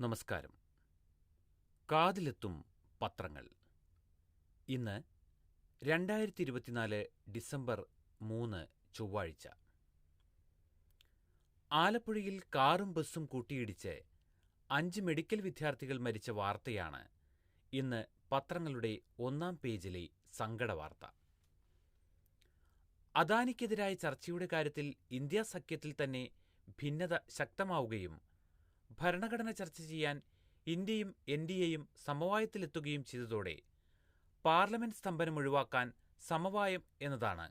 നമസ്കാരം. കാതിലെത്തും പത്രങ്ങൾ. ഇന്ന് രണ്ടായിരത്തി ഇരുപത്തിനാല് ഡിസംബർ മൂന്ന് ചൊവ്വാഴ്ച. ആലപ്പുഴയിൽ കാറും ബസ്സും കൂട്ടിയിടിച്ച് അഞ്ച് മെഡിക്കൽ വിദ്യാർത്ഥികൾ മരിച്ച വാർത്തയാണ് ഇന്ന് പത്രങ്ങളുടെ ഒന്നാം പേജിലെ സങ്കടവാർത്ത അദാനിക്കെതിരായ ചർച്ചയുടെ കാര്യത്തിൽ ഇന്ത്യാ സഖ്യത്തിൽ തന്നെ ഭിന്നത ശക്തമാവുകയും ഭരണഘടന ചർച്ച ചെയ്യാൻ ഇന്ത്യയും എൻ ഡി എയും സമവായത്തിലെത്തുകയും ചെയ്തതോടെ പാർലമെന്റ് സ്തംഭനം ഒഴിവാക്കാൻ സമവായം എന്നതാണ്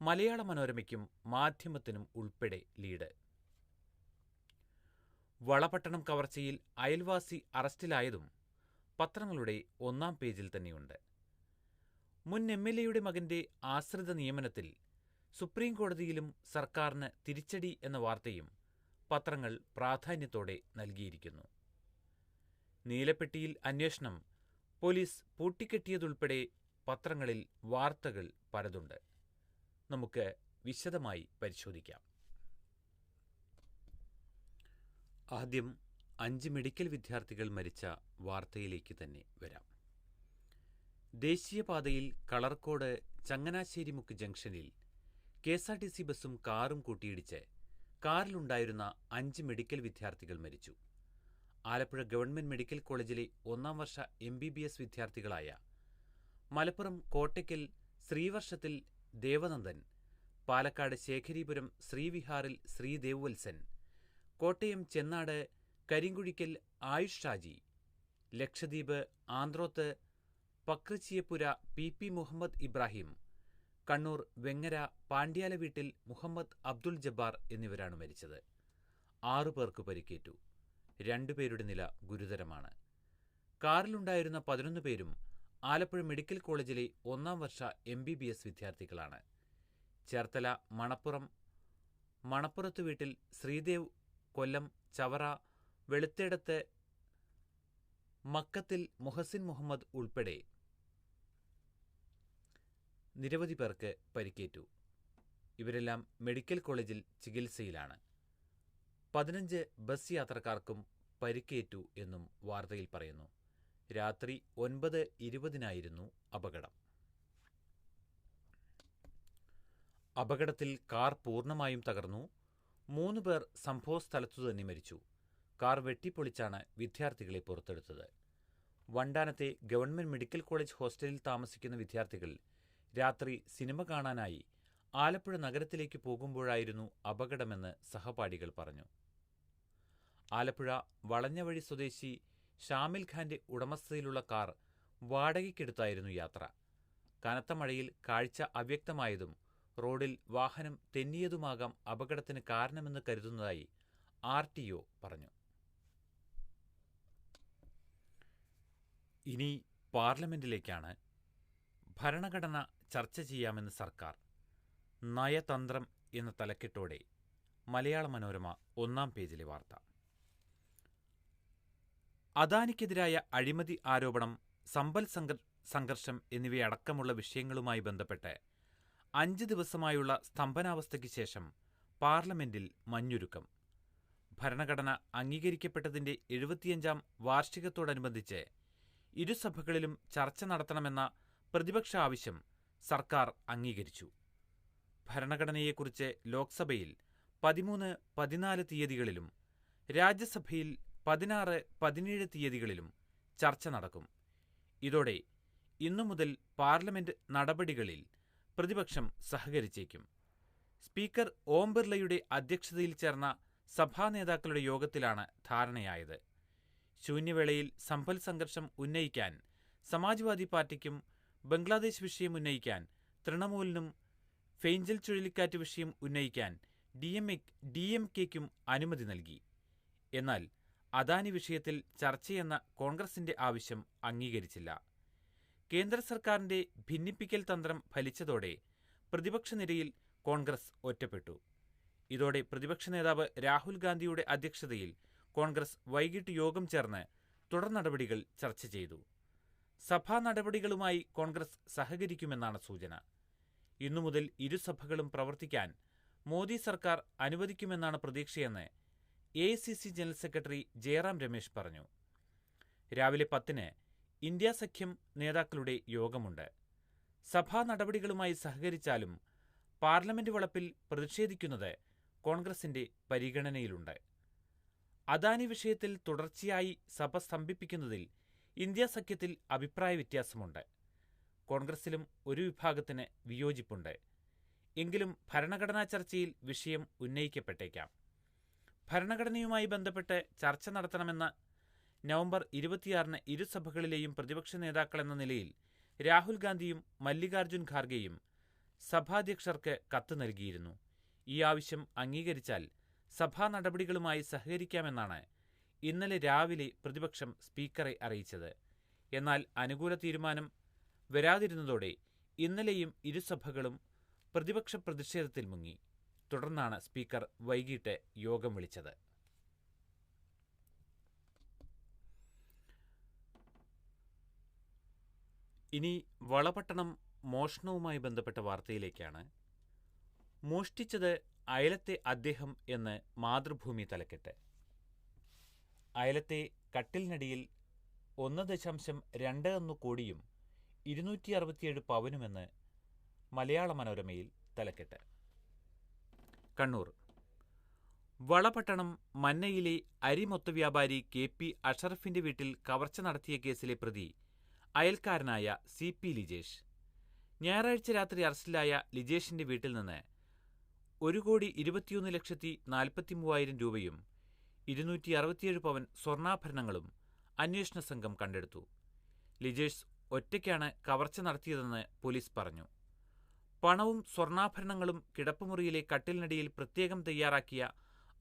മലയാള മനോരമയ്ക്കും മാധ്യമത്തിനും ഉൾപ്പെടെ ലീഡ്. വളപട്ടണം കവർച്ചയിൽ അയൽവാസി അറസ്റ്റിലായതും പത്രങ്ങളുടെ ഒന്നാം പേജിൽ തന്നെയുണ്ട്. മുൻ എം എൽ എയുടെ മകന്റെ ആശ്രിത നിയമനത്തിൽ സുപ്രീം കോടതിയിലും സർക്കാരിന് തിരിച്ചടി എന്ന വാർത്തയും പത്രങ്ങൾ പ്രാധാന്യത്തോടെ നൽകിയിരിക്കുന്നു. നീലപ്പെട്ടിയിൽ അന്വേഷണം പോലീസ് പൂട്ടിക്കെട്ടിയതുൾപ്പെടെ പത്രങ്ങളിൽ വാർത്തകൾ പലതുണ്ട്. നമുക്ക് വിശദമായി പരിശോധിക്കാം. ആദ്യം അഞ്ച് മെഡിക്കൽ വിദ്യാർത്ഥികൾ മരിച്ച വാർത്തയിലേക്ക് തന്നെ വരാം. ദേശീയപാതയിൽ കളർക്കോട് ചങ്ങനാശ്ശേരിമുക്ക് ജംഗ്ഷനിൽ K S R T C ബസ്സും കാറും കൂട്ടിയിടിച്ച് കാറിലുണ്ടായിരുന്ന അഞ്ച് മെഡിക്കൽ വിദ്യാർത്ഥികൾ മരിച്ചു. ആലപ്പുഴ ഗവൺമെന്റ് മെഡിക്കൽ കോളേജിലെ ഒന്നാം വർഷ എം ബി ബി എസ് വിദ്യാർത്ഥികളായ മലപ്പുറം കോട്ടയ്ക്കൽ ശ്രീവർഷത്തിൽ ദേവനന്ദൻ പാലക്കാട് ശേഖരീപുരം ശ്രീവിഹാറിൽ ശ്രീദേവത്സൻ കോട്ടയം ചെന്നാട് കരിങ്കുഴിക്കൽ ആയുഷ് ഷാജി ലക്ഷദ്വീപ് ആന്ത്രോത്ത് പക്രച്ചിയപ്പുര പി പി മുഹമ്മദ് ഇബ്രാഹിം കണ്ണൂർ വെങ്ങര പാണ്ഡ്യാല വീട്ടിൽ മുഹമ്മദ് അബ്ദുൽ ജബ്ബാർ എന്നിവരാണ് മരിച്ചത്. ആറു പേർക്ക് പരിക്കേറ്റു. രണ്ടുപേരുടെ നില ഗുരുതരമാണ്. കാറിലുണ്ടായിരുന്ന പതിനൊന്ന് പേരും ആലപ്പുഴ മെഡിക്കൽ കോളേജിലെ ഒന്നാം വർഷ എം ബി ബി എസ് വിദ്യാർത്ഥികളാണ്. ചേർത്തല മണപ്പുറം മണപ്പുറത്ത് വീട്ടിൽ ശ്രീദേവ് കൊല്ലം ചവറ വെളുത്തേടത്ത് മക്കത്തിൽ മുഹസിൻ മുഹമ്മദ് ഉൾപ്പെടെ നിരവധി പേർക്ക് പരിക്കേറ്റു. ഇവരെല്ലാം മെഡിക്കൽ കോളേജിൽ ചികിത്സയിലാണ്. പതിനഞ്ച് ബസ് യാത്രക്കാർക്കും പരിക്കേറ്റു എന്നും വാർത്തയിൽ പറയുന്നു. രാത്രി ഒൻപത് ഇരുപതിനായിരുന്നു അപകടം. അപകടത്തിൽ കാർ പൂർണമായും തകർന്നു. മൂന്ന് പേർ സംഭവസ്ഥലത്തു തന്നെ മരിച്ചു. കാർ വെട്ടിപ്പൊളിച്ചാണ് വിദ്യാർത്ഥികളെ പുറത്തെടുത്തത്. വണ്ടാനത്തെ ഗവൺമെന്റ് മെഡിക്കൽ കോളേജ് ഹോസ്റ്റലിൽ താമസിക്കുന്ന വിദ്യാർത്ഥികൾ രാത്രി സിനിമ കാണാനായി ആലപ്പുഴ നഗരത്തിലേക്ക് പോകുമ്പോഴായിരുന്നു അപകടമെന്ന് സഹപാഠികൾ പറഞ്ഞു. ആലപ്പുഴ വളഞ്ഞവഴി സ്വദേശി ഷാമിൽ ഖാന്റെ ഉടമസ്ഥതയിലുള്ള കാർ വാടകയ്ക്കെടുത്തായിരുന്നു യാത്ര. കനത്ത മഴയിൽ കാഴ്ച അവ്യക്തമായതും റോഡിൽ വാഹനം തെന്നിയതുമാകാം അപകടത്തിന് കാരണമെന്ന് കരുതുന്നതായി ആർ ടി ഒ പറഞ്ഞു. ഇനി പാർലമെന്റിലേക്കാണ് ഭരണഘടന ചർച്ച ചെയ്യാമെന്ന് സർക്കാർ. നയതന്ത്രം എന്ന തലക്കെട്ടോടെ മലയാള മനോരമ ഒന്നാം പേജിലെ വാർത്ത. അദാനിക്കെതിരായ അഴിമതി ആരോപണം സമ്പൽ സംഘർഷം എന്നിവയടക്കമുള്ള വിഷയങ്ങളുമായി ബന്ധപ്പെട്ട് അഞ്ച് ദിവസമായുള്ള സ്തംഭനാവസ്ഥയ്ക്ക് ശേഷം പാർലമെന്റിൽ മഞ്ഞുരുക്കം. ഭരണഘടന അംഗീകരിക്കപ്പെട്ടതിന്റെ എഴുപത്തിയഞ്ചാം വാർഷികത്തോടനുബന്ധിച്ച് ഇരുസഭകളിലും ചർച്ച നടത്തണമെന്ന പ്രതിപക്ഷ ആവശ്യം സർക്കാർ അംഗീകരിച്ചു. ഭരണഘടനയെക്കുറിച്ച് ലോക്സഭയിൽ പതിമൂന്ന് പതിനാല് തീയതികളിലും രാജ്യസഭയിൽ പതിനാറ് പതിനേഴ് തീയതികളിലും ചർച്ച നടക്കും. ഇതോടെ ഇന്നു മുതൽ പാർലമെന്റ് നടപടികളിൽ പ്രതിപക്ഷം സഹകരിച്ചേക്കും. സ്പീക്കർ ഓം ബിർളയുടെ അധ്യക്ഷതയിൽ ചേർന്ന സഭാ നേതാക്കളുടെ യോഗത്തിലാണ് ധാരണയായത്. ശൂന്യവേളയിൽ സമ്പൽ സംഘർഷം ഉന്നയിക്കാൻ സമാജ്വാദി പാർട്ടിക്കും ബംഗ്ലാദേശ് വിഷയം ഉന്നയിക്കാൻ തൃണമൂലിനും ഫെയ്ഞ്ചൽ ചുഴലിക്കാറ്റ് വിഷയം ഉന്നയിക്കാൻ D M A D M കെക്കും അനുമതി നൽകി. എന്നാൽ അദാനി വിഷയത്തിൽ ചർച്ചയെന്ന കോൺഗ്രസിന്റെ ആവശ്യം അംഗീകരിച്ചില്ല. കേന്ദ്ര സർക്കാരിന്റെ ഭിന്നിപ്പിക്കൽ തന്ത്രം ഫലിച്ചതോടെ പ്രതിപക്ഷ നിരയിൽ കോൺഗ്രസ് ഒറ്റപ്പെട്ടു. ഇതോടെ പ്രതിപക്ഷ നേതാവ് രാഹുൽ ഗാന്ധിയുടെ അധ്യക്ഷതയിൽ കോൺഗ്രസ് വൈകിട്ട് യോഗം ചേർന്ന് തുടർ നടപടികൾ ചർച്ച ചെയ്തു. സഭാ നടപടികളുമായി കോൺഗ്രസ് സഹകരിക്കുമെന്നാണ് സൂചന. ഇന്നു മുതൽ ഇരുസഭകളും പ്രവർത്തിക്കാൻ മോദി സർക്കാർ അനുവദിക്കുമെന്നാണ് പ്രതീക്ഷയെന്ന് A general secretary Jairam Ramesh പറഞ്ഞു. രാവിലെ പത്തിന് ഇന്ത്യ സഖ്യം നേതാക്കളുടെ യോഗമുണ്ട്. സഭാ നടപടികളുമായി സഹകരിച്ചാലും പാർലമെന്റ് വളപ്പിൽ പ്രതിഷേധിക്കുന്നത് കോൺഗ്രസിന്റെ പരിഗണനയിലുണ്ട്. അദാനി വിഷയത്തിൽ തുടർച്ചയായി സഭ സ്തംഭിപ്പിക്കുന്നതിൽ ഇന്ത്യ സഖ്യത്തിൽ അഭിപ്രായ വ്യത്യാസമുണ്ട്. കോൺഗ്രസിലും ഒരു വിഭാഗത്തിന് വിയോജിപ്പുണ്ട്. എങ്കിലും ഭരണഘടനാ ചർച്ചയിൽ വിഷയം ഉന്നയിക്കപ്പെട്ടേക്കാം. ഭരണഘടനയുമായി ബന്ധപ്പെട്ട് ചർച്ച നടത്തണമെന്ന നവംബർ ഇരുപത്തിയാറിന് ഇരുസഭകളിലെയും പ്രതിപക്ഷ നേതാക്കളെന്ന നിലയിൽ രാഹുൽ ഗാന്ധിയും മല്ലികാർജുൻ ഖാർഗെയും സഭാധ്യക്ഷർക്ക് കത്ത് നൽകിയിരുന്നു. ഈ ആവശ്യം അംഗീകരിച്ചാൽ സഭാ നടപടികളുമായി സഹകരിക്കാമെന്നാണ് ഇന്നലെ രാവിലെ പ്രതിപക്ഷം സ്പീക്കറെ അറിയിച്ചത്. എന്നാൽ അനുകൂല തീരുമാനം വരാതിരുന്നതോടെ ഇന്നലെയും ഇരുസഭകളും പ്രതിപക്ഷ പ്രതിഷേധത്തിൽ മുങ്ങി. തുടർന്നാണ് സ്പീക്കർ വൈകിട്ട് യോഗം വിളിച്ചത്. ഇനി വളപട്ടണം മോഷണവുമായി ബന്ധപ്പെട്ട വാർത്തയിലേക്കാണ്. മോഷ്ടിച്ചത് അയലത്തെ അദ്ദേഹം എന്ന് മാതൃഭൂമി തലക്കെട്ട്. അയലത്തെ കട്ടിലിനടിയിൽ ഒന്ന് ദശാംശം രണ്ട് ഒന്ന് കോടിയും ഇരുന്നൂറ്റി അറുപത്തിയേഴ് പവനുമെന്ന് മലയാള മനോരമയിൽ തലക്കെട്ട്. കണ്ണൂർ. വളപട്ടണം മന്നയിലെ അരിമൊത്ത വ്യാപാരി കെ പി അഷറഫിന്റെ വീട്ടിൽ കവർച്ച നടത്തിയ കേസിലെ പ്രതി അയൽക്കാരനായ സി പി ലിജേഷ്. ഞായറാഴ്ച രാത്രി അറസ്റ്റിലായ ലിജേഷിന്റെ വീട്ടിൽ നിന്ന് ഒരു കോടി ഇരുപത്തിയൊന്ന് ലക്ഷത്തി നാൽപ്പത്തി മൂവായിരം രൂപയും ഇരുന്നൂറ്റി അറുപത്തിയേഴ് പവൻ സ്വർണാഭരണങ്ങളും അന്വേഷണ സംഘം കണ്ടെടുത്തു. ലിജേഷ് ഒറ്റയ്ക്കാണ് കവർച്ച നടത്തിയതെന്ന് പോലീസ് പറഞ്ഞു. പണവും സ്വർണാഭരണങ്ങളും കിടപ്പുമുറിയിലെ കട്ടിലിനടിയിൽ പ്രത്യേകം തയ്യാറാക്കിയ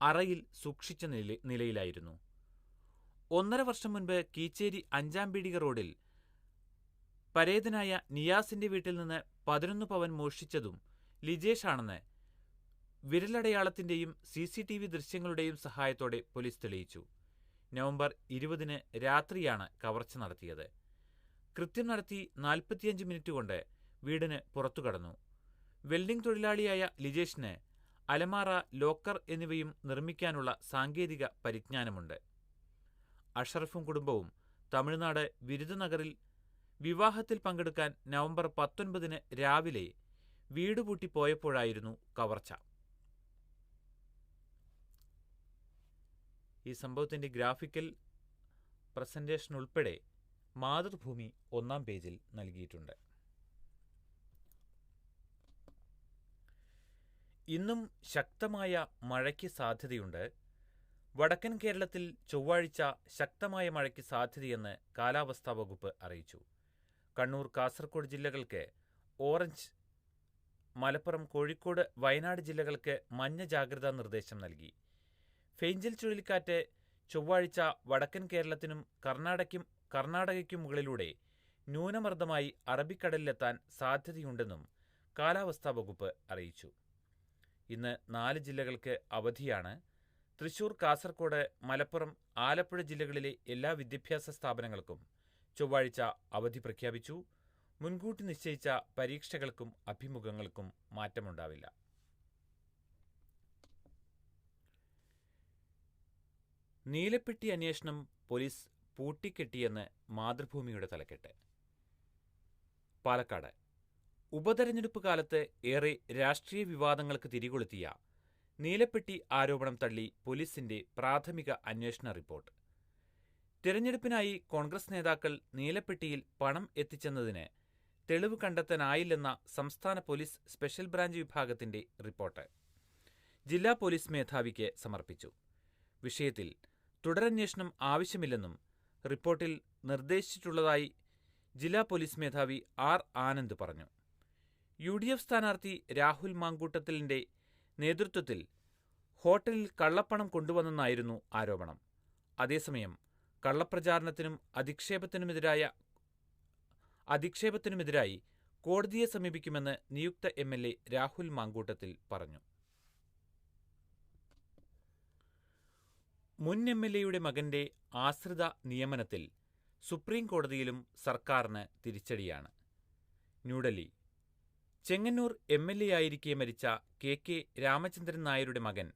അറയിൽ സൂക്ഷിച്ച നില നിലയിലായിരുന്നു. ഒന്നര വർഷം മുൻപ് കീച്ചേരി അഞ്ചാം പീടിക റോഡിൽ പരേതനായ നിയാസിന്റെ വീട്ടിൽ നിന്ന് പതിനൊന്ന് പവൻ മോഷ്ടിച്ചതും ലിജേഷാണെന്ന് വിരലടയാളത്തിന്റെയും സി സി ടി വി ദൃശ്യങ്ങളുടെയും സഹായത്തോടെ പോലീസ് തെളിയിച്ചു. നവംബർ ഇരുപതിന് രാത്രിയാണ് കവർച്ച നടത്തിയത്. കൃത്യം നടത്തി നാൽപ്പത്തിയഞ്ച് മിനിറ്റ് കൊണ്ട് വീടിന് പുറത്തു കടന്നു. വെൽഡിംഗ് തൊഴിലാളിയായ ലിജേഷിന് അലമാറ ലോക്കർ എന്നിവയും നിർമ്മിക്കാനുള്ള സാങ്കേതിക പരിജ്ഞാനമുണ്ട്. അഷറഫും കുടുംബവും തമിഴ്നാട് വിരുദനഗറിൽ വിവാഹത്തിൽ പങ്കെടുക്കാൻ നവംബർ പത്തൊൻപതിന് രാവിലെ വീട് പൂട്ടി പോയപ്പോഴായിരുന്നു കവർച്ച. ഈ സംഭവത്തിന്റെ ഗ്രാഫിക്കൽ പ്രസന്റേഷൻ ഉൾപ്പെടെ മാതൃഭൂമി ഒന്നാം പേജിൽ നൽകിയിട്ടുണ്ട്. ഇന്നും ശക്തമായ മഴയ്ക്ക് സാധ്യതയുണ്ട്. വടക്കൻ കേരളത്തിൽ ചൊവ്വാഴ്ച ശക്തമായ മഴയ്ക്ക് സാധ്യതയെന്ന് കാലാവസ്ഥാ വകുപ്പ് അറിയിച്ചു. കണ്ണൂർ കാസർഗോഡ് ജില്ലകൾക്ക് ഓറഞ്ച് മലപ്പുറം കോഴിക്കോട് വയനാട് ജില്ലകൾക്ക് മഞ്ഞ ജാഗ്രതാ നിർദ്ദേശം നൽകി. ഫെയ്ഞ്ചൽ ചുഴലിക്കാറ്റ് ചൊവ്വാഴ്ച വടക്കൻ കേരളത്തിനും കർണാടകയ്ക്കും കർണാടകയ്ക്കും മുകളിലൂടെ ന്യൂനമർദ്ദമായി അറബിക്കടലിലെത്താൻ സാധ്യതയുണ്ടെന്നും കാലാവസ്ഥാ വകുപ്പ് അറിയിച്ചു. ഇന്ന് നാല് ജില്ലകൾക്ക് അവധിയാണ്. തൃശൂർ കാസർഗോഡ് മലപ്പുറം ആലപ്പുഴ ജില്ലകളിലെ എല്ലാ വിദ്യാഭ്യാസ സ്ഥാപനങ്ങൾക്കും ചൊവ്വാഴ്ച അവധി പ്രഖ്യാപിച്ചു. മുൻകൂട്ടി നിശ്ചയിച്ച പരീക്ഷകൾക്കും അഭിമുഖങ്ങൾക്കും മാറ്റമുണ്ടാവില്ല. നീലപ്പെട്ടി അന്വേഷണം പോലീസ് പൂട്ടിക്കെട്ടിയെന്ന് മാതൃഭൂമിയുടെ തലക്കെട്ട്. പാലക്കാട്. ഉപതെരഞ്ഞെടുപ്പ് കാലത്ത് ഏറെ രാഷ്ട്രീയ വിവാദങ്ങൾക്ക് തിരികൊളുത്തിയ നീലപ്പെട്ടി ആരോപണം തള്ളി പോലീസിന്റെ പ്രാഥമിക അന്വേഷണ റിപ്പോർട്ട്. തിരഞ്ഞെടുപ്പിനായി കോൺഗ്രസ് നേതാക്കൾ നീലപ്പെട്ടിയിൽ പണം എത്തിച്ചെന്നതിന് തെളിവ് കണ്ടെത്താനായില്ലെന്ന സംസ്ഥാന പോലീസ് സ്പെഷ്യൽ ബ്രാഞ്ച് വിഭാഗത്തിന്റെ റിപ്പോർട്ട്. ജില്ലാ പോലീസ് മേധാവിക്ക് സമർപ്പിച്ചു. വിഷയത്തിൽ തുടരന്വേഷണം ആവശ്യമില്ലെന്നും റിപ്പോർട്ടിൽ നിർദ്ദേശിച്ചിട്ടുള്ളതായി ജില്ലാ പോലീസ് മേധാവി ആർ ആനന്ദ് പറഞ്ഞു. യു ഡി എഫ് സ്ഥാനാർത്ഥി രാഹുൽ മാങ്കൂട്ടത്തിലിന്റെ നേതൃത്വത്തിൽ ഹോട്ടലിൽ കള്ളപ്പണം കൊണ്ടുവന്നെന്നായിരുന്നു ആരോപണം. അതേസമയം കള്ളപ്രചാരണത്തിനും അധിക്ഷേപത്തിനുമെതിരായ അധിക്ഷേപത്തിനുമെതിരായി കോടതിയെ സമീപിക്കുമെന്ന് നിയുക്ത എം രാഹുൽ മാങ്കൂട്ടത്തിൽ പറഞ്ഞു. മുൻ എം എൽ എയുടെ മകന്റെ ആശ്രിത നിയമനത്തിൽ സുപ്രീം കോടതിയിലും സർക്കാരിന് തിരിച്ചടിയാണ്. New Delhi. Chengannur M L A ആയിരിക്കെ മരിച്ച കെ കെ രാമചന്ദ്രൻ നായരുടെ മകൻ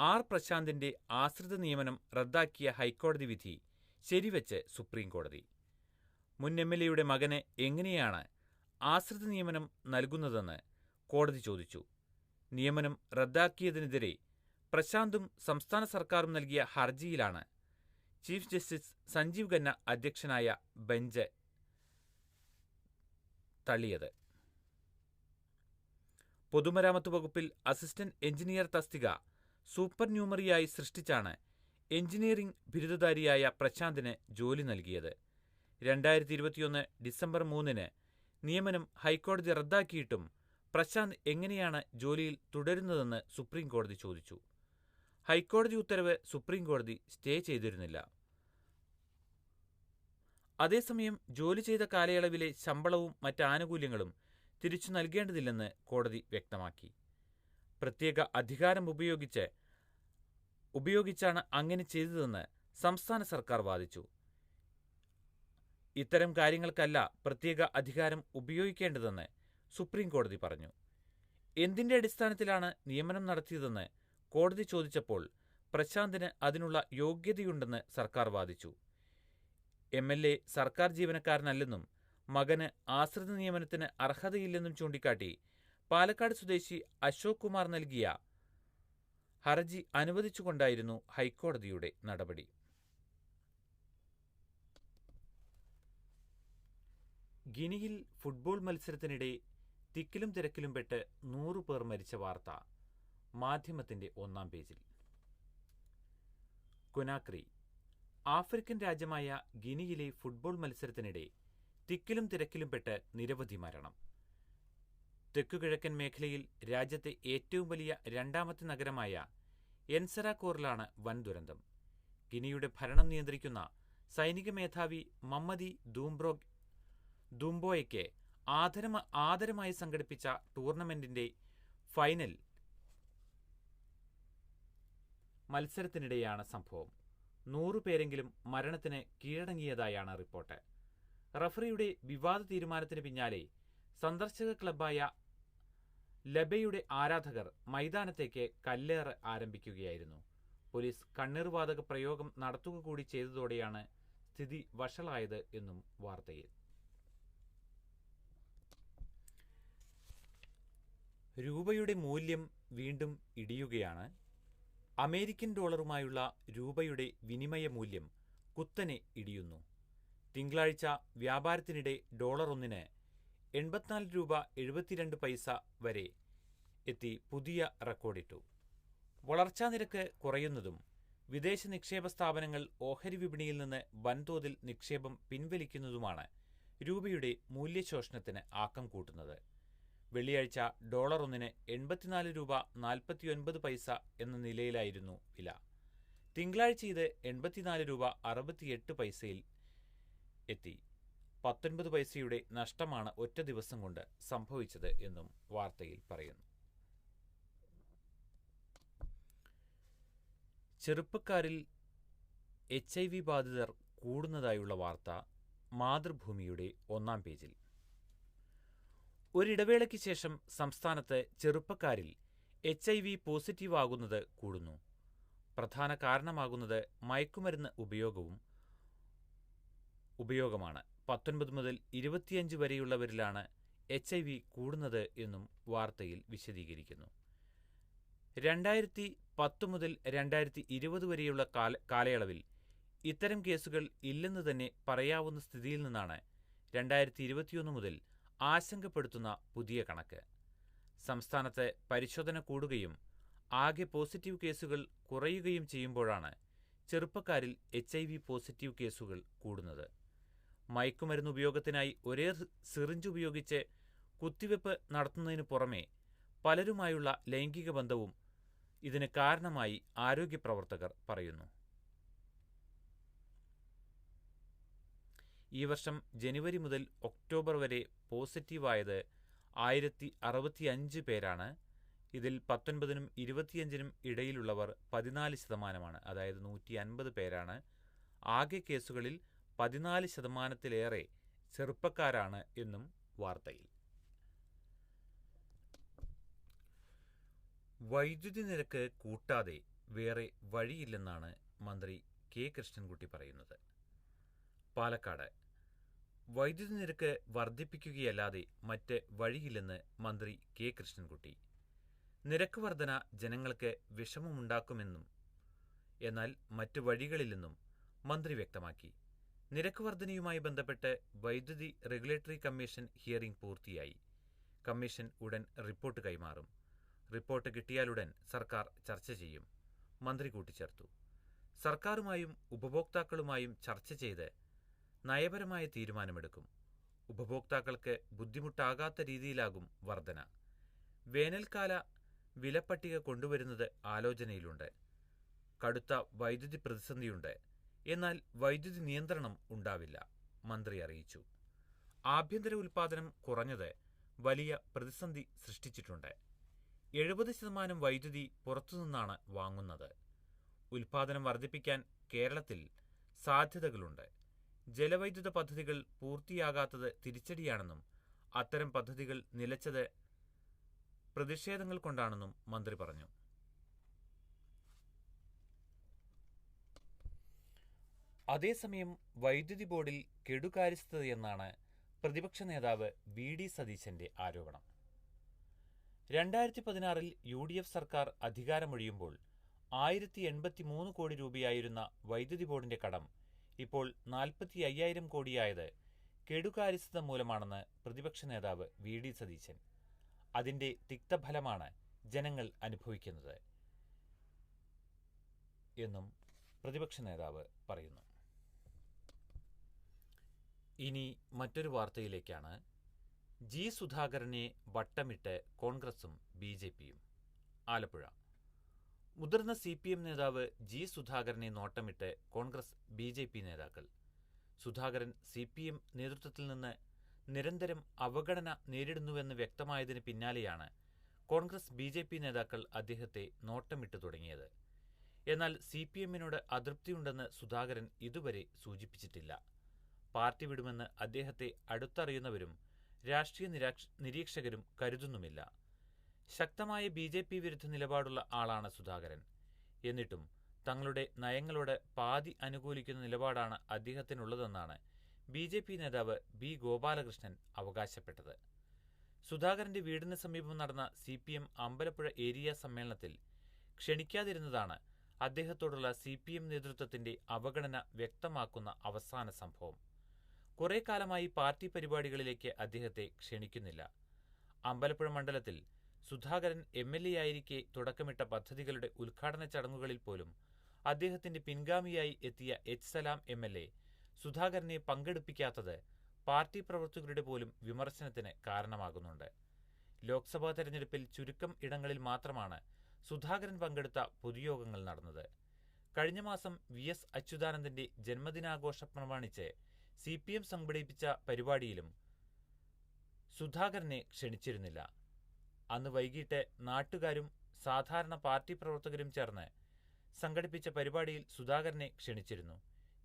ആർ പ്രശാന്തിന്റെ ആശ്രിത നിയമനം റദ്ദാക്കിയ ഹൈക്കോടതി വിധി ശരിവെച്ച് സുപ്രീം കോടതി മുൻ എം എൽ എയുടെ മകന് എങ്ങനെയാണ് ആശ്രിത നിയമനം നൽകുന്നതെന്ന് കോടതി ചോദിച്ചു. നിയമനം റദ്ദാക്കിയതിനെതിരെ പ്രശാന്തും സംസ്ഥാന സർക്കാരും നൽകിയ ഹർജിയിലാണ്. ചീഫ് ജസ്റ്റിസ് സഞ്ജീവ് ഖന്ന അധ്യക്ഷനായ ബെഞ്ച് തള്ളിയത്. പൊതുമരാമത്ത് വകുപ്പിൽ അസിസ്റ്റന്റ് എഞ്ചിനീയർ തസ്തിക സൂപ്പർ ന്യൂമറിയായി സൃഷ്ടിച്ചാണ് എഞ്ചിനീയറിംഗ് ബിരുദധാരിയായ പ്രശാന്തിന് ജോലി നൽകിയത്. രണ്ടായിരത്തി ഇരുപത്തിയൊന്ന് ഡിസംബർ മൂന്നിന് നിയമനം ഹൈക്കോടതി റദ്ദാക്കിയിട്ടും പ്രശാന്ത് എങ്ങനെയാണ് ജോലിയിൽ തുടരുന്നതെന്ന് സുപ്രീം കോടതി ചോദിച്ചു. ഹൈക്കോടതി ഉത്തരവ് സുപ്രീംകോടതി സ്റ്റേ ചെയ്തിരുന്നില്ല. അതേസമയം ജോലി ചെയ്ത കാലയളവിലെ ശമ്പളവും മറ്റ് ആനുകൂല്യങ്ങളും തിരിച്ചു നൽകേണ്ടതില്ലെന്ന് കോടതി വ്യക്തമാക്കി. പ്രത്യേക അധികാരം ഉപയോഗിച്ച് ഉപയോഗിച്ചാണ് അങ്ങനെ ചെയ്തതെന്ന് സംസ്ഥാന സർക്കാർ വാദിച്ചു. ഇത്തരം കാര്യങ്ങൾക്കല്ല പ്രത്യേക അധികാരം ഉപയോഗിക്കേണ്ടതെന്ന് സുപ്രീം കോടതി പറഞ്ഞു. എന്തിന്റെ അടിസ്ഥാനത്തിലാണ് നിയമനം നടത്തിയതെന്ന് കോടതി ചോദിച്ചപ്പോൾ പ്രശാന്തിന് അതിനുള്ള യോഗ്യതയുണ്ടെന്ന് സർക്കാർ വാദിച്ചു. എം എൽ എ സർക്കാർ ജീവനക്കാരനല്ലെന്നും മകന് ആശ്രിത നിയമനത്തിന് അർഹതയില്ലെന്നും ചൂണ്ടിക്കാട്ടി പാലക്കാട് സ്വദേശി അശോക് കുമാർ നൽകിയ ഹർജി അനുവദിച്ചുകൊണ്ടായിരുന്നു ഹൈക്കോടതിയുടെ നടപടി. ഗിനിയിൽ ഫുട്ബോൾ മത്സരത്തിനിടെ തിക്കിലും തിരക്കിലും പെട്ട് നൂറു പേർ മരിച്ച വാർത്ത. മാധ്യമത്തിന്റെ ഒന്നാം പേജിൽ. കൊനാക്രി ആഫ്രിക്കൻ രാജ്യമായ ഗിനിയിലെ ഫുട്ബോൾ മത്സരത്തിനിടെ തിക്കിലും തിരക്കിലും പെട്ട് നിരവധി മരണം. തെക്കുകിഴക്കൻ മേഖലയിൽ രാജ്യത്തെ ഏറ്റവും വലിയ രണ്ടാമത്തെ നഗരമായ എൻസറാക്കോറിലാണ് വൻ ദുരന്തം. ഗിനിയുടെ ഭരണം നിയന്ത്രിക്കുന്ന സൈനിക മേധാവി മമ്മദി ദൂംബ്രോ ദുംബോയ്ക്ക് ആദരമ ആദരമായി സംഘടിപ്പിച്ച ടൂർണമെന്റിന്റെ ഫൈനൽ മത്സരത്തിനിടെയാണ് സംഭവം. നൂറുപേരെങ്കിലും മരണത്തിന് കീഴടങ്ങിയതായാണ് റിപ്പോർട്ട്. റഫറിയുടെ വിവാദ തീരുമാനത്തിന് പിന്നാലെ സന്ദർശക ക്ലബായ ലബയുടെ ആരാധകർ മൈതാനത്തേക്ക് കല്ലേറ് ആരംഭിക്കുകയായിരുന്നു. പോലീസ് കണ്ണീർവാതക പ്രയോഗം നടത്തുക കൂടി ചെയ്തതോടെയാണ് സ്ഥിതി വഷളായത് എന്നും വാർത്തയിൽ. രൂപയുടെ മൂല്യം വീണ്ടും ഇടിയുകയാണ്. അമേരിക്കൻ ഡോളറുമായുള്ള രൂപയുടെ വിനിമയ മൂല്യം കുത്തനെ ഇടിയുന്നു. തിങ്കളാഴ്ച വ്യാപാരത്തിനിടെ ഡോളർ ഒന്നിന് എൺപത്തിനാല് രൂപ എഴുപത്തിരണ്ട് പൈസ വരെ എത്തി പുതിയ റെക്കോർഡിട്ടു. വളർച്ചാ നിരക്ക് കുറയുന്നതും വിദേശ നിക്ഷേപ സ്ഥാപനങ്ങൾ ഓഹരി വിപണിയിൽ നിന്ന് വൻതോതിൽ നിക്ഷേപം പിൻവലിക്കുന്നതുമാണ് രൂപയുടെ മൂല്യശോഷണത്തിന് ആക്കം കൂട്ടുന്നത്. വെള്ളിയാഴ്ച ഡോളർ ഒന്നിന് എൺപത്തിനാല് രൂപ നാൽപ്പത്തിയൊൻപത് പൈസ എന്ന നിലയിലായിരുന്നു വില. തിങ്കളാഴ്ച ഇത് എൺപത്തിനാല് രൂപ അറുപത്തിയെട്ട് പൈസയിൽ എത്തി. പത്തൊൻപത് പൈസയുടെ നഷ്ടമാണ് ഒറ്റ ദിവസം കൊണ്ട് സംഭവിച്ചത് എന്നും വാർത്തയിൽ പറയുന്നു. ചെറുപ്പക്കാരിൽ എച്ച് ഐ വി ബാധിതർ കൂടുന്നതായുള്ള വാർത്ത മാതൃഭൂമിയുടെ ഒന്നാം പേജിൽ. ഒരിടവേളയ്ക്ക് ശേഷം സംസ്ഥാനത്ത് ചെറുപ്പക്കാരിൽ എച്ച് ഐ വി പോസിറ്റീവ് ആകുന്നത് കൂടുന്നു. പ്രധാന കാരണമാകുന്നത് മയക്കുമരുന്ന് ഉപയോഗവും ഉപയോഗമാണ്. പത്തൊൻപത് മുതൽ ഇരുപത്തിയഞ്ച് വരെയുള്ളവരിലാണ് എച്ച് ഐ വി കൂടുന്നത് എന്നും വാർത്തയിൽ വിശദീകരിക്കുന്നു. രണ്ടായിരത്തി പത്ത് മുതൽ രണ്ടായിരത്തി ഇരുപത് വരെയുള്ള കാല കാലയളവിൽ ഇത്തരം കേസുകൾ ഇല്ലെന്ന് തന്നെ പറയാവുന്ന സ്ഥിതിയിൽ നിന്നാണ് രണ്ടായിരത്തി ഇരുപത്തിയൊന്ന് മുതൽ ആശങ്കപ്പെടുത്തുന്ന പുതിയ കണക്ക്. സംസ്ഥാനത്ത് പരിശോധന കൂടുകയും ആകെ പോസിറ്റീവ് കേസുകൾ കുറയുകയും ചെയ്യുമ്പോഴാണ് ചെറുപ്പക്കാരിൽ എച്ച് ഐ വി പോസിറ്റീവ് കേസുകൾ കൂടുന്നത്. മയക്കുമരുന്ന് ഉപയോഗത്തിനായി ഒരേ സിറിഞ്ച് ഉപയോഗിച്ച് കുത്തിവെപ്പ് നടത്തുന്നതിനു പുറമെ പലരുമായുള്ള ലൈംഗിക ബന്ധവും ഇതിന് കാരണമായി ആരോഗ്യ പ്രവർത്തകർ പറയുന്നു. ഈ വർഷം ജനുവരി മുതൽ ഒക്ടോബർ വരെ പോസിറ്റീവായത് ആയിരത്തി അറുപത്തിയഞ്ച് പേരാണ്. ഇതിൽ പത്തൊൻപതിനും ഇരുപത്തിയഞ്ചിനും ഇടയിലുള്ളവർ പതിനാല് ശതമാനമാണ്. അതായത് നൂറ്റി അൻപത് പേരാണ്. ആകെ കേസുകളിൽ പതിനാല് ശതമാനത്തിലേറെ ചെറുപ്പക്കാരാണ് എന്നും വാർത്തയിൽ. വൈദ്യുതി നിരക്ക് കൂട്ടാതെ വേറെ വഴിയില്ലെന്നാണ് മന്ത്രി കെ കൃഷ്ണൻകുട്ടി പറയുന്നത്. പാലക്കാട്. വൈദ്യുതി നിരക്ക് വർദ്ധിപ്പിക്കുകയല്ലാതെ മറ്റ് വഴിയില്ലെന്ന് മന്ത്രി കെ. കൃഷ്ണൻകുട്ടി. നിരക്ക് വർധന ജനങ്ങൾക്ക് വിഷമമുണ്ടാക്കുമെന്നും എന്നാൽ മറ്റു വഴികളില്ലെന്നും മന്ത്രി വ്യക്തമാക്കി. നിരക്ക് വർധനയുമായി ബന്ധപ്പെട്ട് വൈദ്യുതി റെഗുലേറ്ററി കമ്മീഷൻ ഹിയറിംഗ് പൂർത്തിയായി. കമ്മീഷൻ ഉടൻ റിപ്പോർട്ട് കൈമാറും. റിപ്പോർട്ട് കിട്ടിയാലുടൻ സർക്കാർ ചർച്ച ചെയ്യും. മന്ത്രി കൂട്ടിച്ചേർത്തു. സർക്കാരുമായും ഉപഭോക്താക്കളുമായും ചർച്ച ചെയ്ത് നയപരമായ തീരുമാനമെടുക്കും. ഉപഭോക്താക്കൾക്ക് ബുദ്ധിമുട്ടാകാത്ത രീതിയിലാകും വർധന. വേനൽക്കാല വിലപ്പട്ടിക കൊണ്ടുവരുന്നത് ആലോചനയിലുണ്ട്. കടുത്ത വൈദ്യുതി പ്രതിസന്ധിയുണ്ട്. എന്നാൽ വൈദ്യുതി നിയന്ത്രണം ഉണ്ടാവില്ല മന്ത്രി അറിയിച്ചു. ആഭ്യന്തര ഉൽപാദനം കുറഞ്ഞത് വലിയ പ്രതിസന്ധി സൃഷ്ടിച്ചിട്ടുണ്ട്. എഴുപത് ശതമാനം വൈദ്യുതി പുറത്തുനിന്നാണ് വാങ്ങുന്നത്. ഉൽപാദനം വർദ്ധിപ്പിക്കാൻ കേരളത്തിൽ സാധ്യതകളുണ്ട്. ജലവൈദ്യുത പദ്ധതികൾ പൂർത്തിയാകാത്തത് തിരിച്ചടിയാണെന്നും അത്തരം പദ്ധതികൾ നിലച്ചത് പ്രതിഷേധങ്ങൾ കൊണ്ടാണെന്നും മന്ത്രി പറഞ്ഞു. അതേസമയം വൈദ്യുതി ബോർഡിൽ കെടുകാര്യസ്ഥതയെന്നാണ് പ്രതിപക്ഷ നേതാവ് വി ഡി സതീശന്റെ ആരോപണം. രണ്ടായിരത്തി പതിനാറിൽ യു ഡി എഫ് സർക്കാർ അധികാരമൊഴിയുമ്പോൾ ആയിരത്തി എൺപത്തി മൂന്ന് കോടി രൂപയായിരുന്ന വൈദ്യുതി ബോർഡിന്റെ കടം ഇപ്പോൾ നാൽപ്പത്തി അയ്യായിരം കോടിയായത് കെടുകാര്യസ്ഥത മൂലമാണെന്ന് പ്രതിപക്ഷ നേതാവ് വി ഡി സതീശൻ. അതിന്റെ തിക്തഫലമാണ് ജനങ്ങൾ അനുഭവിക്കുന്നത് എന്നും പ്രതിപക്ഷ നേതാവ് പറയുന്നു. ഇനി മറ്റൊരു വാർത്തയിലേക്കാണ്. ജി സുധാകരനെ വട്ടമിട്ട് കോൺഗ്രസും ബി ജെ പിയും. ആലപ്പുഴ മുതിർന്ന സി പി എം നേതാവ് ജി സുധാകരനെ നോട്ടമിട്ട് കോൺഗ്രസ് ബി ജെ പി നേതാക്കൾ. സുധാകരൻ സി പി എം നേതൃത്വത്തിൽ നിന്ന് നിരന്തരം അവഗണന നേരിടുന്നുവെന്ന് വ്യക്തമായതിന് പിന്നാലെയാണ് കോൺഗ്രസ് ബി ജെ പി നേതാക്കൾ അദ്ദേഹത്തെ നോട്ടമിട്ട് തുടങ്ങിയത്. എന്നാൽ സി പി എമ്മിനോട് അതൃപ്തിയുണ്ടെന്ന് സുധാകരൻ ഇതുവരെ സൂചിപ്പിച്ചിട്ടില്ല. പാർട്ടി വിടുമെന്ന് അദ്ദേഹത്തെ അടുത്തറിയുന്നവരും രാഷ്ട്രീയ നിരീക്ഷകരും കരുതുന്നുമില്ല. ശക്തമായ ബി ജെ പി വിരുദ്ധ നിലപാടുള്ള ആളാണ് സുധാകരൻ. എന്നിട്ടും തങ്ങളുടെ നയങ്ങളോട് പാതി അനുകൂലിക്കുന്ന നിലപാടാണ് അദ്ദേഹത്തിനുള്ളതെന്നാണ് ബി ജെ പി നേതാവ് ബി ഗോപാലകൃഷ്ണൻ അവകാശപ്പെട്ടത്. സുധാകരന്റെ വീടിന് സമീപം നടന്ന C P M Ambalappuzha area സമ്മേളനത്തിൽ ക്ഷണിക്കാതിരുന്നതാണ് അദ്ദേഹത്തോടുള്ള സി പി എം നേതൃത്വത്തിന്റെ അവഗണന വ്യക്തമാക്കുന്ന അവസാന സംഭവം. കുറെ കാലമായി പാർട്ടി പരിപാടികളിലേക്ക് അദ്ദേഹത്തെ ക്ഷണിക്കുന്നില്ല. അമ്പലപ്പുഴ മണ്ഡലത്തിൽ സുധാകരൻ എം എൽ എ ആയിരിക്കെ തുടക്കമിട്ട പദ്ധതികളുടെ ഉദ്ഘാടന ചടങ്ങുകളിൽ പോലും അദ്ദേഹത്തിന്റെ പിൻഗാമിയായി എത്തിയ H Salam M L A സുധാകരനെ പങ്കെടുപ്പിക്കാത്തത് പാർട്ടി പ്രവർത്തകരുടെ പോലും വിമർശനത്തിന് കാരണമാകുന്നുണ്ട്. ലോക്സഭാ തെരഞ്ഞെടുപ്പിൽ ചുരുക്കം ഇടങ്ങളിൽ മാത്രമാണ് സുധാകരൻ പങ്കെടുത്ത പൊതുയോഗങ്ങൾ നടന്നത്. കഴിഞ്ഞ മാസം വി എസ് അച്യുതാനന്ദന്റെ ജന്മദിനാഘോഷം പ്രമാണിച്ച് സി പി എം സംഘടിപ്പിച്ച പരിപാടിയിലും സുധാകരനെ ക്ഷണിച്ചിരുന്നില്ല. അന്ന് വൈകിട്ട് നാട്ടുകാരും സാധാരണ പാർട്ടി പ്രവർത്തകരും ചേർന്ന് സംഘടിപ്പിച്ച പരിപാടിയിൽ സുധാകരനെ ക്ഷണിച്ചിരുന്നു.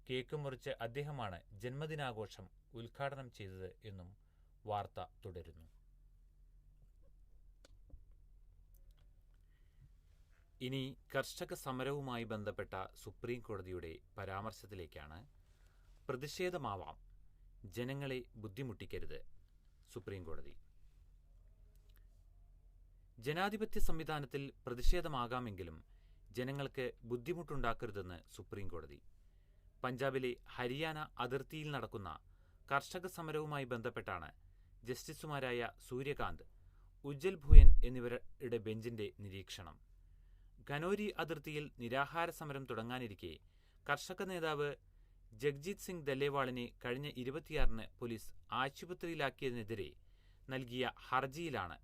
കേക്ക് മുറിച്ച് അദ്ദേഹമാണ് ജന്മദിനാഘോഷം ഉദ്ഘാടനം ചെയ്തത് എന്നും വാർത്ത തുടരുന്നു. ഇനി കർഷക സമരവുമായി ബന്ധപ്പെട്ട സുപ്രീം കോടതിയുടെ പരാമർശത്തിലേക്കാണ്. പ്രതിഷേധമാവാം. ജനങ്ങളെ ബുദ്ധിമുട്ടിക്കരുത്. സുപ്രീം കോടതി. ജനാധിപത്യ സംവിധാനത്തിൽ പ്രതിഷേധമാകാമെങ്കിലും ജനങ്ങൾക്ക് ബുദ്ധിമുട്ടുണ്ടാക്കരുതെന്ന് സുപ്രീംകോടതി. പഞ്ചാബിലെ ഹരിയാന അതിർത്തിയിൽ നടക്കുന്ന കർഷക സമരവുമായി ബന്ധപ്പെട്ടാണ് ജസ്റ്റിസുമാരായ സൂര്യകാന്ത് ഉജ്ജൽ ഭൂയൻ എന്നിവരുടെ ബെഞ്ചിന്റെ നിരീക്ഷണം. ഖനോരി അതിർത്തിയിൽ നിരാഹാര സമരം തുടങ്ങാനിരിക്കെ കർഷക നേതാവ് ജഗ്ജിത് സിംഗ് ദല്ലേവാളിനെ കഴിഞ്ഞ ഇരുപത്തിയാറിന് പോലീസ് ആശുപത്രിയിലാക്കിയതിനെതിരെ നൽകിയ ഹർജിയിലാണ്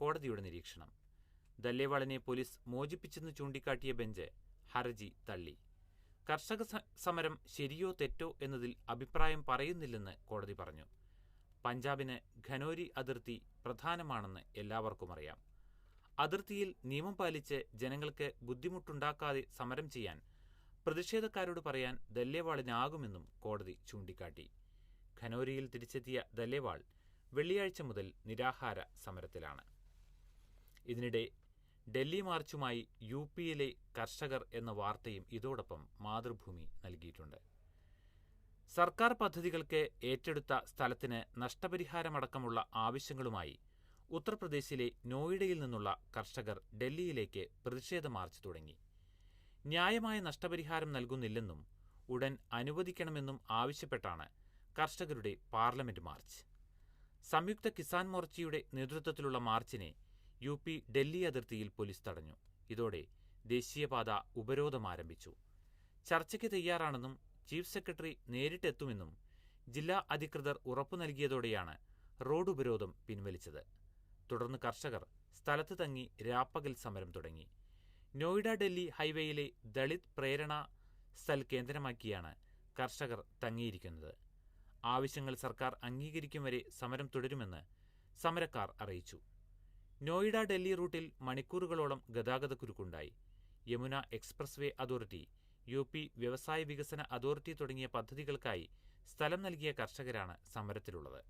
കോടതിയുടെ നിരീക്ഷണം. ദല്ലേവാളിനെ പോലീസ് മോചിപ്പിച്ചെന്ന് ചൂണ്ടിക്കാട്ടിയ ബെഞ്ച് ഹർജി തള്ളി. കർഷക സമരം ശരിയോ തെറ്റോ എന്നതിൽ അഭിപ്രായം പറയുന്നില്ലെന്ന് കോടതി പറഞ്ഞു. പഞ്ചാബിന് ഖനോരി അതിർത്തി പ്രധാനമാണെന്ന് എല്ലാവർക്കും അറിയാം. അതിർത്തിയിൽ നിയമം പാലിച്ച് ജനങ്ങൾക്ക് ബുദ്ധിമുട്ടുണ്ടാക്കാതെ സമരം ചെയ്യാൻ പ്രതിഷേധക്കാരോട് പറയാൻ ദല്ലേവാളിനാകുമെന്നും കോടതി ചൂണ്ടിക്കാട്ടി. ഖനോരിയിൽ തിരിച്ചെത്തിയ ദല്ലേവാൾ വെള്ളിയാഴ്ച മുതൽ നിരാഹാര സമരത്തിലാണ്. ഇതിനിടെ ഡൽഹി മാർച്ചുമായി യു പിയിലെ കർഷകർ എന്ന വാർത്തയും ഇതോടൊപ്പം മാതൃഭൂമി നൽകിയിട്ടുണ്ട്. സർക്കാർ പദ്ധതികൾക്ക് ഏറ്റെടുത്ത സ്ഥലത്തിന് നഷ്ടപരിഹാരമടക്കമുള്ള ആവശ്യങ്ങളുമായി ഉത്തർപ്രദേശിലെ നോയിഡയിൽ നിന്നുള്ള കർഷകർ ഡൽഹിയിലേക്ക് പ്രതിഷേധ മാർച്ച് തുടങ്ങി. ന്യായമായ നഷ്ടപരിഹാരം നൽകുന്നില്ലെന്നും ഉടൻ അനുവദിക്കണമെന്നും ആവശ്യപ്പെട്ടാണ് കർഷകരുടെ പാർലമെന്റ് മാർച്ച്. സംയുക്ത കിസാൻ മോർച്ചയുടെ നേതൃത്വത്തിലുള്ള മാർച്ചിനെ യു പി ഡൽഹി അതിർത്തിയിൽ പോലീസ് തടഞ്ഞു. ഇതോടെ ദേശീയപാത ഉപരോധം ആരംഭിച്ചു. ചർച്ചയ്ക്ക് തയ്യാറാണെന്നും ചീഫ് സെക്രട്ടറി നേരിട്ടെത്തുമെന്നും ജില്ലാ അധികൃതർ ഉറപ്പു നൽകിയതോടെയാണ് റോഡ് ഉപരോധം പിൻവലിച്ചത്. തുടർന്ന് കർഷകർ സ്ഥലത്ത് തങ്ങി രാപ്പകൽ സമരം തുടങ്ങി. നോയിഡ ഡൽഹി ഹൈവേയിലെ ദളിത് പ്രേരണ സ്ഥൽ കേന്ദ്രമാക്കിയാണ് കർഷകർ തങ്ങിയിരിക്കുന്നത്. ആവശ്യങ്ങൾ സർക്കാർ അംഗീകരിക്കും വരെ സമരം തുടരുമെന്ന് സമരക്കാർ അറിയിച്ചു. നോയിഡ ഡൽഹി റൂട്ടിൽ മണിക്കൂറുകളോളം ഗതാഗതക്കുരുക്കുണ്ടായി. Yamuna expressway authority U P വ്യവസായ വികസന അതോറിറ്റി തുടങ്ങിയ പദ്ധതികൾക്കായി സ്ഥലം നൽകിയ കർഷകരാണ് സമരത്തിലുള്ളത്.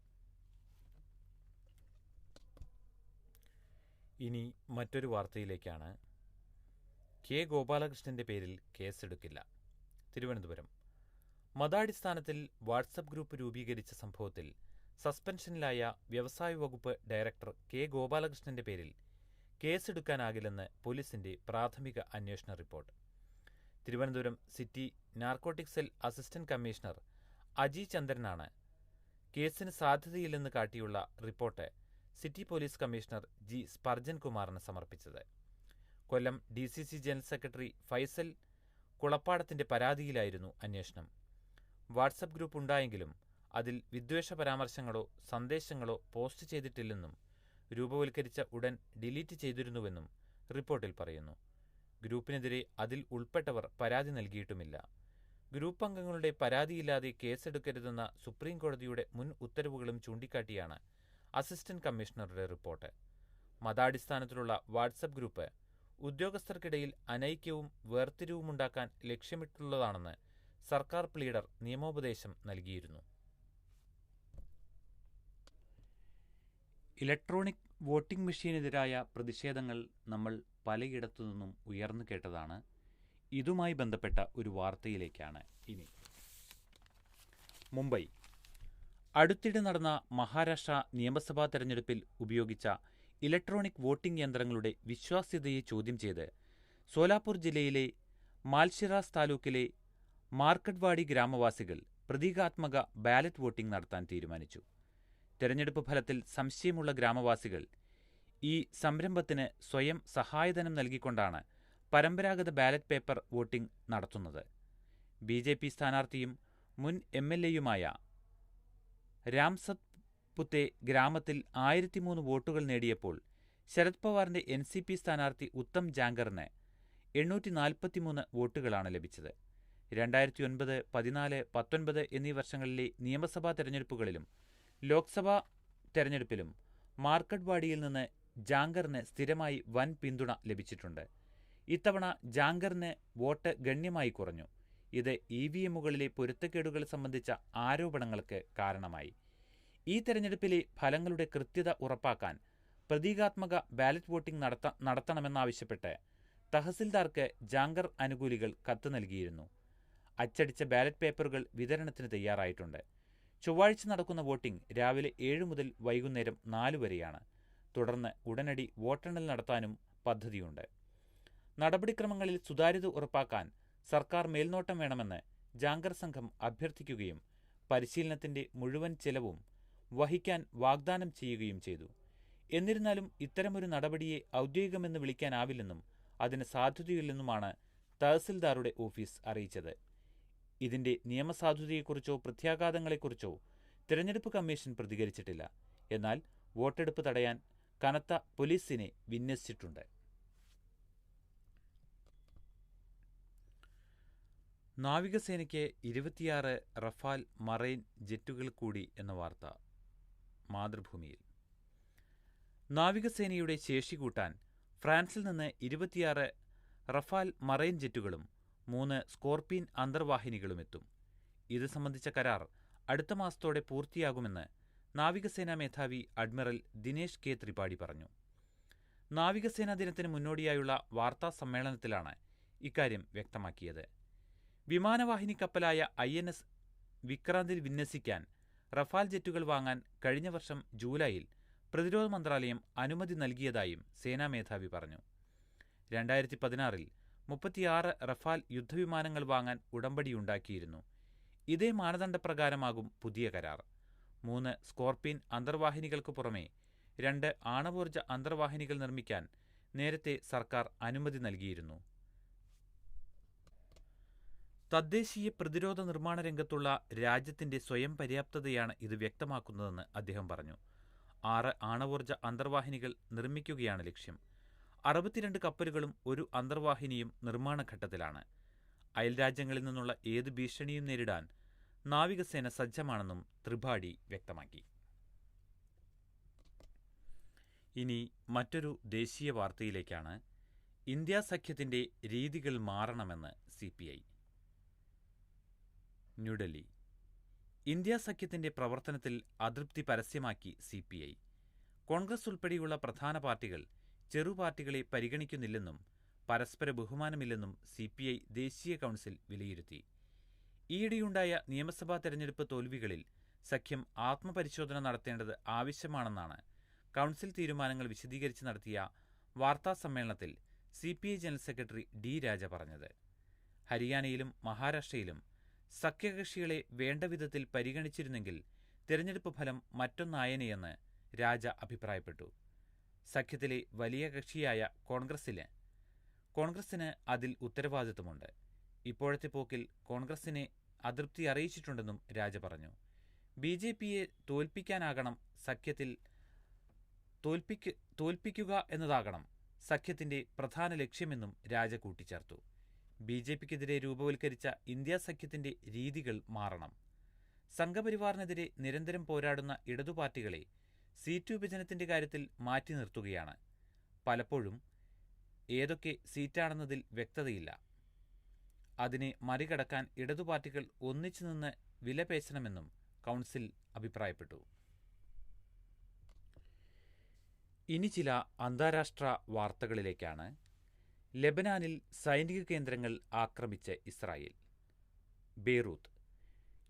ഇനി മറ്റൊരു വാർത്തയിലേക്കാണ്. കെ ഗോപാലകൃഷ്ണന്റെ പേരിൽ കേസെടുക്കില്ല. തിരുവനന്തപുരം. മതാടിസ്ഥാനത്തിൽ വാട്സപ്പ് ഗ്രൂപ്പ് രൂപീകരിച്ച സംഭവത്തിൽ സസ്പെൻഷനിലായ വ്യവസായ വകുപ്പ് ഡയറക്ടർ കെ ഗോപാലകൃഷ്ണന്റെ പേരിൽ കേസെടുക്കാനാകില്ലെന്ന് പോലീസിന്റെ പ്രാഥമിക അന്വേഷണ report. Thiruvananthapuram city narcotic cell assistant commissioner Aji ചന്ദ്രനാണ് കേസിന് സാധ്യതയില്ലെന്ന് കാട്ടിയുള്ള report city police commissioner G Sparjan കുമാറിന് സമർപ്പിച്ചത്. Kollam D C C general secretary Faisal കുളപ്പാടത്തിന്റെ പരാതിയിലായിരുന്നു അന്വേഷണം. വാട്സപ്പ് ഗ്രൂപ്പ് ഉണ്ടായെങ്കിലും അതിൽ വിദ്വേഷ പരാമർശങ്ങളോ സന്ദേശങ്ങളോ പോസ്റ്റ് ചെയ്തിട്ടില്ലെന്നും രൂപവൽക്കരിച്ച ഉടൻ ഡിലീറ്റ് ചെയ്തിരുന്നുവെന്നും റിപ്പോർട്ടിൽ പറയുന്നു. ഗ്രൂപ്പിനെതിരെ അതിൽ ഉൾപ്പെട്ടവർ പരാതി നൽകിയിട്ടുമില്ല. ഗ്രൂപ്പ് അംഗങ്ങളുടെ പരാതിയില്ലാതെ കേസെടുക്കരുതെന്ന സുപ്രീംകോടതിയുടെ മുൻ ഉത്തരവുകളും ചൂണ്ടിക്കാട്ടിയാണ് അസിസ്റ്റന്റ് കമ്മീഷണറുടെ റിപ്പോർട്ട്. മതാടിസ്ഥാനത്തിലുള്ള വാട്സപ്പ് ഗ്രൂപ്പ് ഉദ്യോഗസ്ഥർക്കിടയിൽ അനൈക്യവും വേർതിരിവുമുണ്ടാക്കാൻ ലക്ഷ്യമിട്ടുള്ളതാണെന്ന് സർക്കാർ പ്ലീഡർ നിയമോപദേശം നൽകിയിരുന്നു. ഇലക്ട്രോണിക് വോട്ടിംഗ് മെഷീനെതിരായ പ്രതിഷേധങ്ങൾ നമ്മൾ പലയിടത്തു നിന്നും ഉയർന്നു കേട്ടതാണ്. ഇതുമായി ബന്ധപ്പെട്ട ഒരു വാർത്തയിലേക്കാണ് ഇനി. മുംബൈ. അടുത്തിടെ നടന്ന മഹാരാഷ്ട്ര നിയമസഭാ തെരഞ്ഞെടുപ്പിൽ ഉപയോഗിച്ച ഇലക്ട്രോണിക് വോട്ടിംഗ് യന്ത്രങ്ങളുടെ വിശ്വാസ്യതയെ ചോദ്യം ചെയ്ത് സോലാപൂർ ജില്ലയിലെ മാൽഷിറാസ് താലൂക്കിലെ മാർക്കറ്റ്വാടി ഗ്രാമവാസികൾ പ്രതീകാത്മക ബാലറ്റ് വോട്ടിംഗ് നടത്താൻ തീരുമാനിച്ചു. തെരഞ്ഞെടുപ്പ് ഫലത്തിൽ സംശയമുള്ള ഗ്രാമവാസികൾ. ഈ സംരംഭത്തിന് സ്വയം സഹായധനം നൽകിക്കൊണ്ടാണ് പരമ്പരാഗത ബാലറ്റ് പേപ്പർ വോട്ടിംഗ് നടത്തുന്നത്. ബി ജെ പി സ്ഥാനാർത്ഥിയും മുൻ എം എൽ എയുമായ രാംസത് പുത്തെ ഗ്രാമത്തിൽ ആയിരത്തിമൂന്ന് വോട്ടുകൾ നേടിയപ്പോൾ ശരത് പവാറിന്റെ എൻ സി പി സ്ഥാനാർത്ഥി ഉത്തം ജാങ്കറിന് എണ്ണൂറ്റി നാൽപ്പത്തിമൂന്ന് വോട്ടുകളാണ് ലഭിച്ചത്. രണ്ടായിരത്തി ഒൻപത് പതിനാല് പത്തൊൻപത് എന്നീ വർഷങ്ങളിലെ നിയമസഭാ തെരഞ്ഞെടുപ്പുകളിലും ലോക്സഭാ തെരഞ്ഞെടുപ്പിലും മാർക്കട്ട്വാടിയിൽ നിന്ന് ജാങ്കറിന് സ്ഥിരമായി വൻ പിന്തുണ ലഭിച്ചിട്ടുണ്ട്. ഇത്തവണ ജാങ്കറിന് വോട്ട് ഗണ്യമായി കുറഞ്ഞു. ഇത് ഇ വി എമ്മുകളിലെ പൊരുത്തക്കേടുകൾ സംബന്ധിച്ച ആരോപണങ്ങൾക്ക് കാരണമായി. ഈ തെരഞ്ഞെടുപ്പിലെ ഫലങ്ങളുടെ കൃത്യത ഉറപ്പാക്കാൻ പ്രതീകാത്മക ബാലറ്റ് വോട്ടിംഗ് നടത്ത നടത്തണമെന്നാവശ്യപ്പെട്ട് തഹസിൽദാർക്ക് ജാങ്കർ അനുകൂലികൾ കത്ത് നൽകിയിരുന്നു. അച്ചടിച്ച ബാലറ്റ് പേപ്പറുകൾ വിതരണത്തിന് തയ്യാറായിട്ടുണ്ട്. ചൊവ്വാഴ്ച നടക്കുന്ന വോട്ടിംഗ് രാവിലെ ഏഴ് മുതൽ വൈകുന്നേരം നാല് വരെയാണ്. തുടർന്ന് ഉടനടി വോട്ടെണ്ണൽ നടത്താനും പദ്ധതിയുണ്ട്. നടപടിക്രമങ്ങളിൽ സുതാര്യത ഉറപ്പാക്കാൻ സർക്കാർ മേൽനോട്ടം വേണമെന്ന് ജാങ്കർ സംഘം അഭ്യർത്ഥിക്കുകയും പരിശീലനത്തിന്റെ മുഴുവൻ ചെലവും വഹിക്കാൻ വാഗ്ദാനം ചെയ്യുകയും ചെയ്തു. എന്നിരുന്നാലും ഇത്തരമൊരു നടപടിയെ ഔദ്യോഗികമെന്ന് വിളിക്കാനാവില്ലെന്നും അതിന് സാധ്യതയില്ലെന്നുമാണ് തഹസിൽദാറുടെ ഓഫീസ് അറിയിച്ചത്. ഇതിന്റെ നിയമസാധുതയെക്കുറിച്ചോ പ്രത്യാഘാതങ്ങളെക്കുറിച്ചോ തിരഞ്ഞെടുപ്പ് കമ്മീഷൻ പ്രതികരിച്ചിട്ടില്ല. എന്നാൽ വോട്ടെടുപ്പ് തടയാൻ കനത്ത പോലീസിനെ വിന്യസിച്ചിട്ടുണ്ട്. നാവികസേനയ്ക്ക് ഇരുപത്തിയാറ് റഫാൽ മറൈൻ ജെറ്റുകൾ കൂടി എന്ന വാർത്ത മാതൃഭൂമിയിൽ. നാവികസേനയുടെ ശേഷി കൂട്ടാൻ ഫ്രാൻസിൽ നിന്ന് ഇരുപത്തിയാറ് റഫാൽ മറൈൻ ജെറ്റുകളും മൂന്ന് സ്കോർപിയൻ അന്തർവാഹിനികളുമെത്തും. ഇത് സംബന്ധിച്ച കരാർ അടുത്ത മാസത്തോടെ പൂർത്തിയാകുമെന്ന് നാവികസേനാ മേധാവി അഡ്മിറൽ ദിനേശ് കെ. ത്രിപാഠി പറഞ്ഞു. നാവികസേനാ ദിനത്തിന് മുന്നോടിയായുള്ള വാർത്താ സമ്മേളനത്തിലാണ് ഇക്കാര്യം വ്യക്തമാക്കിയത്. വിമാനവാഹിനി കപ്പലായ ഐ. എൻ. എസ്. വിക്രാന്തിൽ വിന്യസിക്കാൻ റഫാൽ ജെറ്റുകൾ വാങ്ങാൻ കഴിഞ്ഞ വർഷം ജൂലൈയിൽ പ്രതിരോധ മന്ത്രാലയം അനുമതി നൽകിയതായും സേനാ മേധാവി പറഞ്ഞു. രണ്ടായിരത്തി പതിനാറിൽ മുപ്പത്തിയാറ് റഫാൽ യുദ്ധവിമാനങ്ങൾ വാങ്ങാൻ ഉടമ്പടിയുണ്ടാക്കിയിരുന്നു ഇതേ മാനദണ്ഡപ്രകാരമാകും പുതിയ കരാർ. മൂന്ന് സ്കോർപിൻ അന്തർവാഹിനികൾക്ക് പുറമെ. രണ്ട് ആണവോർജ അന്തർവാഹിനികൾ നിർമ്മിക്കാൻ നേരത്തെ സർക്കാർ അനുമതി നൽകിയിരുന്നു. തദ്ദേശീയ പ്രതിരോധ നിർമ്മാണ രംഗത്തുള്ള രാജ്യത്തിന്റെ സ്വയം പര്യാപ്തതയാണ് ഇത് വ്യക്തമാക്കുന്നതെന്ന് അദ്ദേഹം പറഞ്ഞു. ആറ് ആണവോർജ അന്തർവാഹിനികൾ നിർമ്മിക്കുകയാണ് ലക്ഷ്യം. അറുപത്തിരണ്ട് കപ്പലുകളും ഒരു അന്തർവാഹിനിയും നിർമ്മാണഘട്ടത്തിലാണ്. അയൽരാജ്യങ്ങളിൽ നിന്നുള്ള ഏത് ഭീഷണിയും നേരിടാൻ നാവികസേന സജ്ജമാണെന്നും ത്രിപാഠി വ്യക്തമാക്കി. ഇനി മറ്റൊരു ദേശീയ വാർത്തയിലേക്കാണ് ഇന്ത്യാ സഖ്യത്തിന്റെ രീതികൾ മാറണമെന്ന് C P I. New Delhi. India സഖ്യത്തിന്റെ പ്രവർത്തനത്തിൽ അതൃപ്തി പരസ്യമാക്കി സി പി ഐ. കോൺഗ്രസ് ഉൾപ്പെടെയുള്ള പ്രധാന പാർട്ടികൾ ചെറുപാർട്ടികളെ പരിഗണിക്കുന്നില്ലെന്നും പരസ്പര ബഹുമാനമില്ലെന്നും സി പി ഐ ദേശീയ കൗൺസിൽ വിലയിരുത്തി. ഈയിടെയുണ്ടായ നിയമസഭാ തെരഞ്ഞെടുപ്പ് തോൽവികളിൽ സഖ്യം ആത്മപരിശോധന നടത്തേണ്ടത് ആവശ്യമാണെന്നാണ് കൗൺസിൽ തീരുമാനങ്ങൾ വിശദീകരിച്ച് നടത്തിയ വാർത്താ സമ്മേളനത്തിൽ C P I general secretary D Raja പറഞ്ഞത്. ഹരിയാനയിലും മഹാരാഷ്ട്രയിലും സഖ്യകക്ഷികളെ വേണ്ട വിധത്തിൽ പരിഗണിച്ചിരുന്നെങ്കിൽ തെരഞ്ഞെടുപ്പ് ഫലം മറ്റൊന്നായനെയെന്ന് രാജ അഭിപ്രായപ്പെട്ടു. സഖ്യത്തിലെ വലിയ കക്ഷിയായ കോൺഗ്രസിന് കോൺഗ്രസിന് അതിൽ ഉത്തരവാദിത്വമുണ്ട്. ഇപ്പോഴത്തെ പോക്കിൽ കോൺഗ്രസിനെ അതൃപ്തി അറിയിച്ചിട്ടുണ്ടെന്നും രാജ പറഞ്ഞു. ബി ജെ പിയെ തോൽപ്പിക്കാനാകണം സഖ്യത്തിൽ തോൽപ്പിക്ക തോൽപ്പിക്കുക എന്നതാകണം സഖ്യത്തിന്റെ പ്രധാന ലക്ഷ്യമെന്നും രാജ കൂട്ടിച്ചേർത്തു. ബി ജെ പിക്കെതിരെ രൂപവൽക്കരിച്ച ഇന്ത്യ സഖ്യത്തിന്റെ രീതികൾ മാറണം. സംഘപരിവാറിനെതിരെ നിരന്തരം പോരാടുന്ന ഇടതു പാർട്ടികളെ സീറ്റ് വിഭജനത്തിന്റെ കാര്യത്തിൽ മാറ്റി നിർത്തുകയാണ്. പലപ്പോഴും ഏതൊക്കെ സീറ്റാണെന്നതിൽ വ്യക്തതയില്ല. അതിനെ മറികടക്കാൻ ഇടതു പാർട്ടികൾ ഒന്നിച്ചു നിന്ന് വിലപേശണമെന്നും കൗൺസിൽ അഭിപ്രായപ്പെട്ടു. ഇനി ചില അന്താരാഷ്ട്ര വാർത്തകളിലേക്കാണ്. ലെബനാനിൽ സൈനിക കേന്ദ്രങ്ങൾ ആക്രമിച്ച് ഇസ്രായേൽ. ബെയ്റൂത്ത്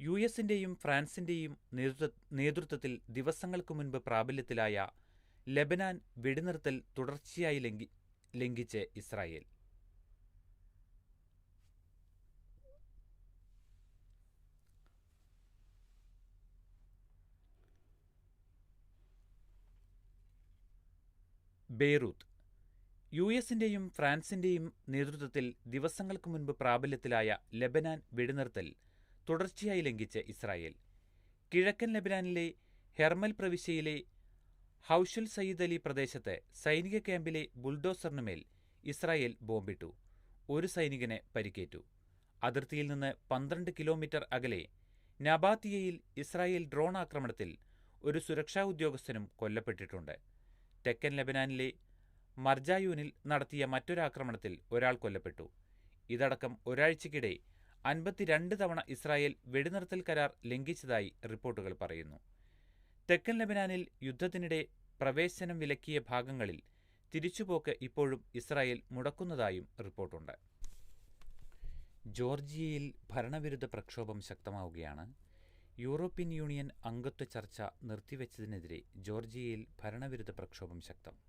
യു എസിന്റെയും ഫ്രാൻസിന്റെയും നേതൃത്വത്തിൽ ദിവസങ്ങൾക്ക് മുൻപ് പ്രാബല്യത്തിലായ ലെബനാൻ വെടിനിർത്തൽ തുടർച്ചയായി ലംഘി ലംഘിച്ച് ഇസ്രായേൽ. ബെയ്റൂത്ത്. യു എസിന്റെയും ഫ്രാൻസിന്റെയും നേതൃത്വത്തിൽ ദിവസങ്ങൾക്ക് മുൻപ് പ്രാബല്യത്തിലായ ലെബനാൻ വെടിനിർത്തൽ തുടർച്ചയായി ലംഘിച്ച് ഇസ്രായേൽ. കിഴക്കൻ ലെബനാനിലെ ഹെർമൽ പ്രവിശ്യയിലെ ഹൌഷുൽ സയ്യിദ് അലി പ്രദേശത്ത് സൈനിക ക്യാമ്പിലെ ബുൾഡോസറിനുമേൽ ഇസ്രായേൽ ബോംബിട്ടു. ഒരു സൈനികനെ പരിക്കേറ്റു. അതിർത്തിയിൽ നിന്ന് പന്ത്രണ്ട് കിലോമീറ്റർ അകലെ നബാത്തിയയിൽ ഇസ്രായേൽ ഡ്രോൺ ആക്രമണത്തിൽ ഒരു സുരക്ഷാ ഉദ്യോഗസ്ഥനും കൊല്ലപ്പെട്ടിട്ടുണ്ട്. തെക്കൻ ലെബനാനിലെ മർജായൂനിൽ നടത്തിയ മറ്റൊരാക്രമണത്തിൽ ഒരാൾ കൊല്ലപ്പെട്ടു. ഇതടക്കം ഒരാഴ്ചയ്ക്കിടെ അൻപത്തിരണ്ട് തവണ ഇസ്രായേൽ വെടിനിർത്തൽ കരാർ ലംഘിച്ചതായി റിപ്പോർട്ടുകൾ പറയുന്നു. തെക്കൻ ലബനാനിൽ യുദ്ധത്തിനിടെ പ്രവേശനം വിലക്കിയ ഭാഗങ്ങളിൽ തിരിച്ചുപോക്ക് ഇപ്പോഴും ഇസ്രായേൽ മുടക്കുന്നതായും റിപ്പോർട്ടുണ്ട്. ജോർജിയയിൽ ഭരണവിരുദ്ധ പ്രക്ഷോഭം ശക്തമാവുകയാണ്. യൂറോപ്യൻ യൂണിയൻ അംഗത്വ ചർച്ച നിർത്തിവെച്ചതിനെതിരെ ജോർജിയയിൽ ഭരണവിരുദ്ധ പ്രക്ഷോഭം ശക്തം.